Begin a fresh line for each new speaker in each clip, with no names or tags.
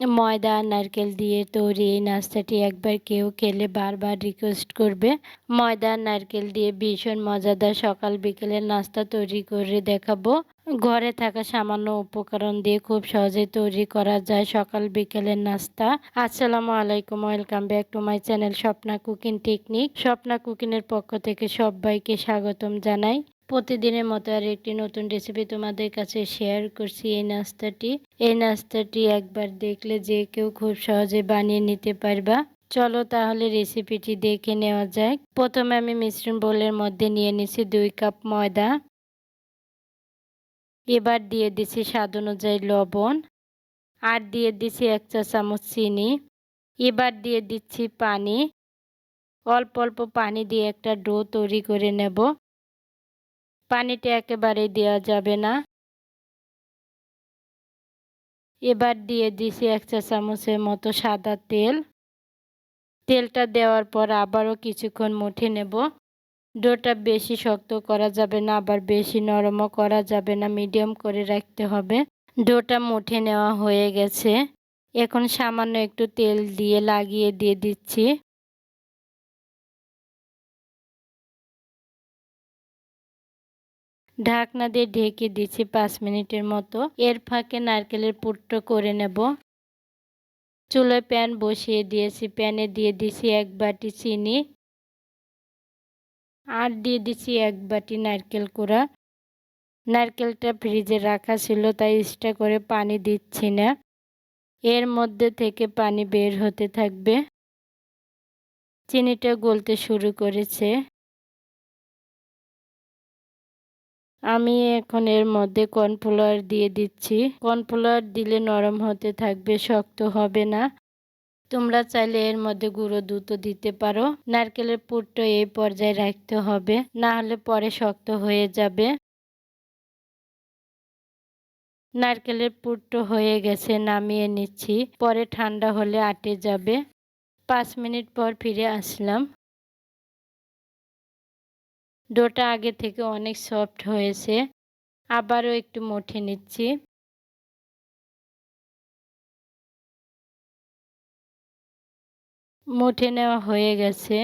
ময়দা, নারকেল দিয়ে তৈরি এই নাস্তাটি একবার কেউ খেলে বারবার রিকোয়েস্ট করবে। ময়দা, নারকেল দিয়ে ভীষণ মজাদার সকাল বিকেলের নাস্তা তৈরি করে দেখাবো। ঘরে থাকা সামান্য উপকরণ দিয়ে খুব সহজে তৈরি করা যায় সকাল বিকেলের নাস্তা। আসসালামু আলাইকুম, welcome back to my channel Swapna cooking technique. Swapna কুকিংয়ের পক্ষ থেকে সবাইকে স্বাগতম জানাই। প্রতিদিনের মতো আর একটি নতুন রেসিপি তোমাদের কাছে শেয়ার করছি এই নাস্তাটি। এই নাস্তাটি একবার দেখলে যে কেউ খুব সহজে বানিয়ে নিতে পারবা। চলো তাহলে রেসিপিটি দেখে নেওয়া যাক। প্রথমে আমি মিশ্রণ বোলের মধ্যে নিয়ে নিছি দুই কাপ ময়দা। এবার দিয়ে দিছি স্বাদ অনুযায়ী লবণ। আর দিয়ে দিছি এক চা চামচ চিনি। এবার দিয়ে দিচ্ছি পানি। অল্প অল্প পানি দিয়ে একটা ডো তৈরি করে নেব। পানিটা একেবারে দেওয়া যাবে না। এবার দিয়ে দিছি এক চা চামচের মতো সাদা তেল। তেলটা দেওয়ার পর আবারও কিছুক্ষণ মুঠে নেব। ডোটা বেশি শক্ত করা যাবে না, আবার বেশি নরমও করা যাবে না, মিডিয়াম করে রাখতে হবে। ডোটা মুঠে নেওয়া হয়ে গেছে। এখন সামান্য একটু তেল দিয়ে লাগিয়ে দিয়ে দিচ্ছি। ঢাকনা দিয়ে ঢেকে দিচ্ছি পাঁচ মিনিটের মতো। এর ফাঁকে নারকেলের পুরটা করে নেব। চুলোয় প্যান বসিয়ে দিয়েছি। প্যানে দিয়ে দিছি এক বাটি চিনি। আর দিয়ে দিছি এক বাটি নারকেল কোড়া। নারকেলটা ফ্রিজে রাখা ছিল, তাই এক্সট্রা করে পানি দিচ্ছি না। এর মধ্যে থেকে পানি বের হতে থাকবে। চিনিটা গলতে শুরু করেছে। আমি এখন এর মধ্যে কর্নফ্লাওয়ার দিয়ে দিচ্ছি। কর্নফ্লাওয়ার দিলে নরম হতে থাকবে, শক্ত হবে না। তোমরা চাইলে এর মধ্যে গুঁড়ো দুধও দিতে পারো। নারকেলের পুরটা এই পর্যায়ে রাখতে হবে, না হলে পরে শক্ত হয়ে যাবে। নারকেলের পুরটো হয়ে গেছে, নামিয়ে নিচ্ছি। পরে ঠান্ডা হলে আটে যাবে। পাঁচ মিনিট পর ফিরে আসলাম। ডোটা আগে থেকে অনেক সফট হয়েছে। আবারও একটু মুঠে নিচ্ছি। মুঠে নেওয়া হয়ে গেছে।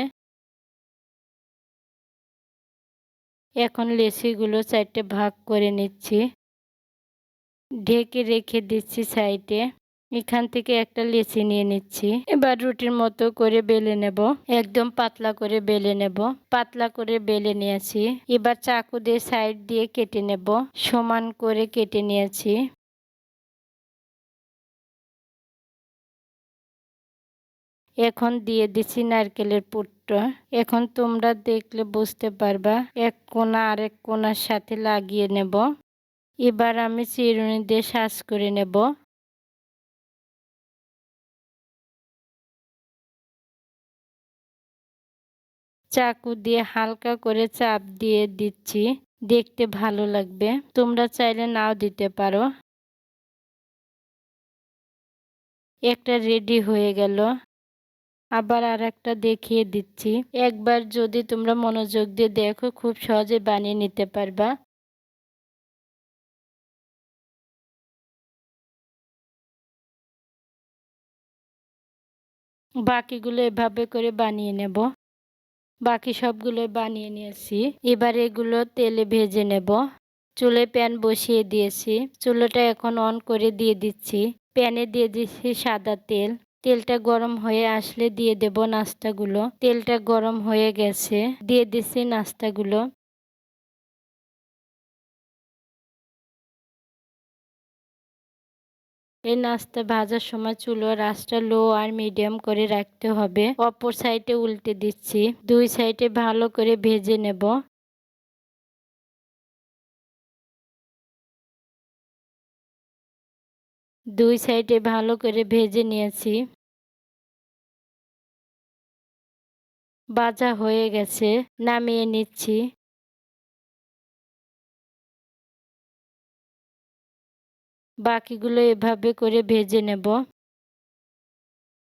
এখন লেচিগুলো চারটে ভাগ করে নিচ্ছি। ঢেকে রেখে দিচ্ছি সাইডে। এখান থেকে একটা লেচি নিয়ে নিচ্ছি। এবার রুটির মতো করে বেলে নেব। একদম পাতলা করে বেলে নেব। পাতলা করে বেলে নিয়েছি। এবার চাকু দিয়ে সাইড দিয়ে কেটে নেব। সমান করে কেটে নিয়েছি। এখন দিয়ে দিছি নারকেলের পুরটা। এখন তোমরা দেখলে বুঝতে পারবা, এক কোনা আরেক কোনার সাথে লাগিয়ে নেব। এবার আমি চিরুনি দিয়ে সাজ করে নেব। চাকু দিয়ে হালকা করে চাপ দিয়ে দিচ্ছি। দেখতে ভালো লাগবে। তোমরা চাইলে নাও দিতে পারো। একটা রেডি হয়ে গেল। আবার আর একটা দেখিয়ে দিচ্ছি। একবার যদি তোমরা মনোযোগ দিয়ে দেখো, খুব সহজে বানিয়ে নিতে পারবা। বাকিগুলো এভাবে করে বানিয়ে নেব। বাকি সবগুলো বানিয়ে নিয়েছি। এবার এগুলো তেলে ভেজে নেব। চুলে প্যান বসিয়ে দিয়েছি। চুলোটা এখন অন করে দিয়ে দিচ্ছি। প্যানে দিয়ে দিচ্ছি সাদা তেল। তেলটা গরম হয়ে আসলে দিয়ে দেব নাস্তাগুলো। তেলটা গরম হয়ে গেছে। দিয়ে দিচ্ছি নাস্তাগুলো। এই নাস্তা ভাজার সময় চুলো রাস্তা লো আর মিডিয়াম করে রাখতে হবে। অপর সাইডে উল্টে দিচ্ছি। দুই সাইডে ভালো করে ভেজে নেব। দুই সাইডে ভালো করে ভেজে নিয়েছি। বাজা হয়ে গেছে। নামিয়ে নিচ্ছি। বাকিগুলো এভাবে করে ভেজে নেব।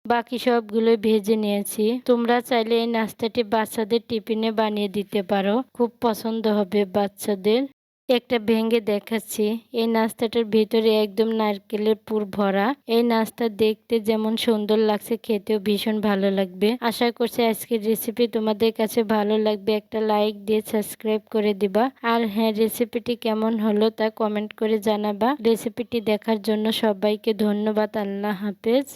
বাকি সবগুলো ভেজে নিয়েছি। তোমরা চাইলে এই নাস্তাটি বাচ্চাদের টিফিনে বানিয়ে দিতে পারো। খুব পছন্দ হবে বাচ্চাদের। একটা ভেঙে দেখাচ্ছি। এই নাস্তাটার ভিতরে একদম নারকেলের পুর ভরা। এই নাস্তা দেখতে যেমন সুন্দর লাগছে, খেতেও ভীষণ ভালো লাগবে। আশা করছি আজকের রেসিপি তোমাদের কাছে ভালো লাগবে। একটা লাইক দিয়ে সাবস্ক্রাইব করে দিবা। আর হ্যাঁ রেসিপিটি কেমন হলো তা কমেন্ট করে জানাবা। রেসিপিটি দেখার জন্য সবাইকে ধন্যবাদ। আল্লাহ হাফেজ।